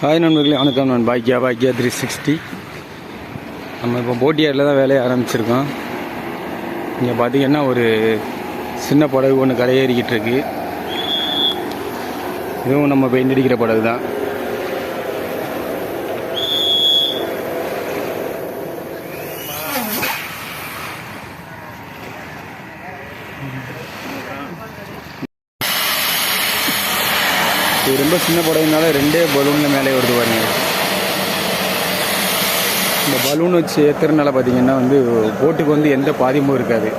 Hi நண்பர்களே வணக்கம் நான் பாக்கியா பாக்கியா த்ரீ சிக்ஸ்டி நம்ம இப்போ போட்டியாரில் தான் வேலையை ஆரம்பிச்சிருக்கோம். இங்கே பார்த்தீங்கன்னா ஒரு சின்ன படகு ஒன்று கரையேறிக்கிட்டு இருக்கு. இதுவும் நம்ம பெயிண்ட் அடிக்கிற படகு தான் இது ரொம்ப சின்ன புடவைனால ரெண்டே பலூனில் மேலே வருது பாருங்க. இந்த பலூன் வச்சு ஏற்றுறதுனால பார்த்தீங்கன்னா வந்து போட்டுக்கு வந்து எந்த பாதிப்பும் இருக்காது.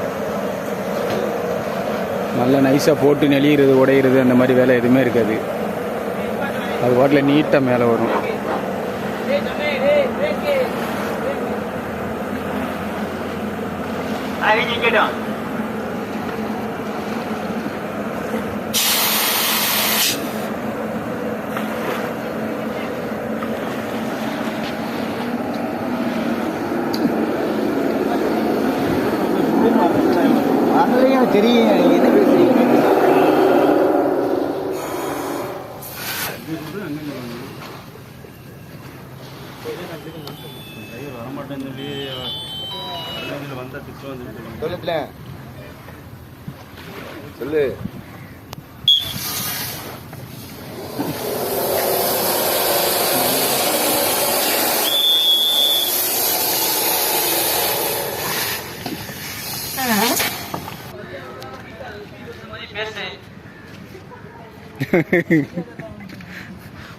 நல்லா நைஸாக போட்டு நெளியிறது உடையிறது அந்த மாதிரி வேலை எதுவுமே இருக்காது. அது பாட்டில் நீட்டாக மேலே வரும். அதுலயும் தெரியும் என்ன பேசுறீங்க? சொல்லுப்ல சொல்லு.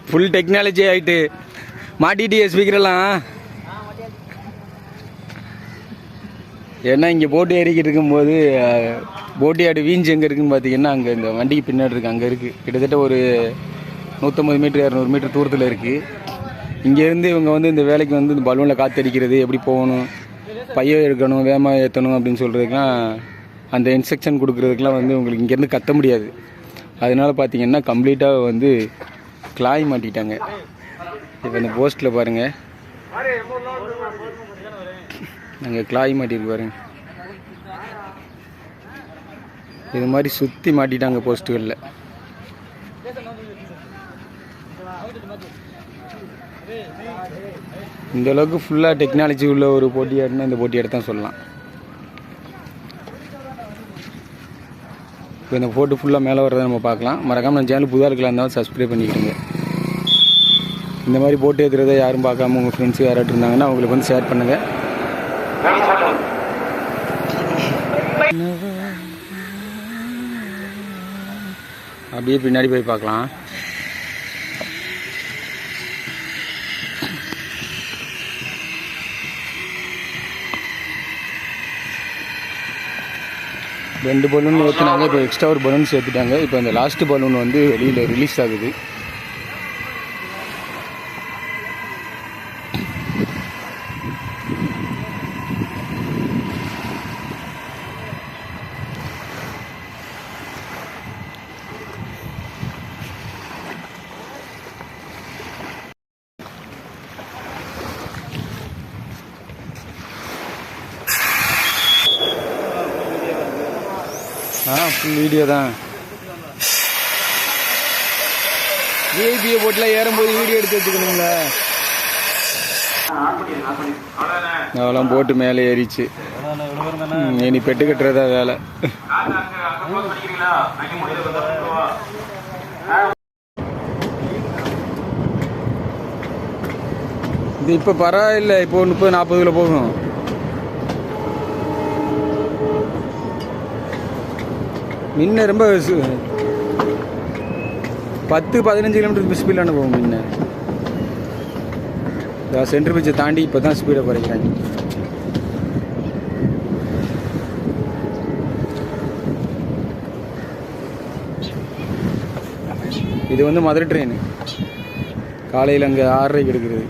ஃபுல் டெக்னாலஜி ஆகிட்டு மாட்டிட்டியே ஸ்பீக்கரெல்லாம் ஏன்னா இங்கே போட்டு ஏறிக்கிட்டு இருக்கும்போது போட்டி ஆடு வீஞ்சு எங்கே இருக்குன்னு பார்த்தீங்கன்னா அங்கே இந்த வண்டிக்கு பின்னாடி இருக்குது அங்கே இருக்குது கிட்டத்தட்ட ஒரு நூற்றம்பது மீட்டர் இரநூறு மீட்டர் தூரத்தில் இருக்குது இங்கேருந்து இவங்க வந்து இந்த வேலைக்கு வந்து இந்த பலூனில் காற்றடிக்கிறது எப்படி போகணும் பைய எடுக்கணும் வேகமாக ஏற்றணும் அப்படின்னு சொல்கிறதுக்கெலாம் அந்த இன்ஸ்ட்ரக்ஷன் கொடுக்குறதுக்கெலாம் வந்து உங்களுக்கு இங்கேருந்து கத்த முடியாது. அதனால பார்த்தீங்கன்னா கம்ப்ளீட்டாக வந்து கிளாய் மாட்டிட்டாங்க. இப்போ இந்த போஸ்ட்டில் பாருங்கள் அங்கே கிளாய் மாட்டிருக்கு பாருங்க. இது மாதிரி சுற்றி மாட்டிட்டாங்க போஸ்ட்டுகளில் இந்த அளவுக்கு ஃபுல்லாக டெக்னாலஜி உள்ள ஒரு போட்டியாடுனா இந்த போட்டியாடு தான் சொல்லலாம். இப்போ இந்த ஃபோட்டோ ஃபுல்லாக மேலே வர்றதை நம்ம பார்க்கலாம். மறக்காமல் நம்ம சேனல் புதாக இருக்கலாம் இருந்தாலும் சப்ஸ்கிரைப் பண்ணிக்கிடுங்க. இந்த மாதிரி போட்டு ஏற்றுறதை யாரும் பார்க்காம உங்கள் ஃப்ரெண்ட்ஸ் யாராட்டும் இருந்தாங்கன்னா அவங்களுக்கு வந்து ஷேர் பண்ணுங்கள் அப்படியே பின்னாடி போய் பார்க்கலாம். ரெண்டு பலூன் ஏற்றினாங்க இப்போ எக்ஸ்ட்ரா ஒரு பலூன் சேர்த்துட்டாங்க. இப்போ அந்த லாஸ்ட் பலூன் வந்து வெளியில் ரிலீஸ் ஆகுது. ஆ ஃபுல் வீடியோ தான். விஐபி போட்டில் ஏறும்போது வீடியோ எடுத்து வச்சுக்கணுங்களா அதெல்லாம் போட்டு மேலே ஏறிச்சு. இனி பெட்டு கட்டுறதா வேலை. இது இப்போ பரவாயில்லை இப்போ முப்பது நாற்பதுல போகும். முன்ன ரொம்ப பத்து பதினஞ்சு கிலோமீட்டர் ஸ்பீடான போகும் முன்ன. சென்டர் பிச்சை தாண்டி இப்போ தான் ஸ்பீடை குறைக்கிறாங்க. இது வந்து மதுரை ட்ரெயின் காலையில் அங்கே ஆறரைக்கு எடுக்கிறது.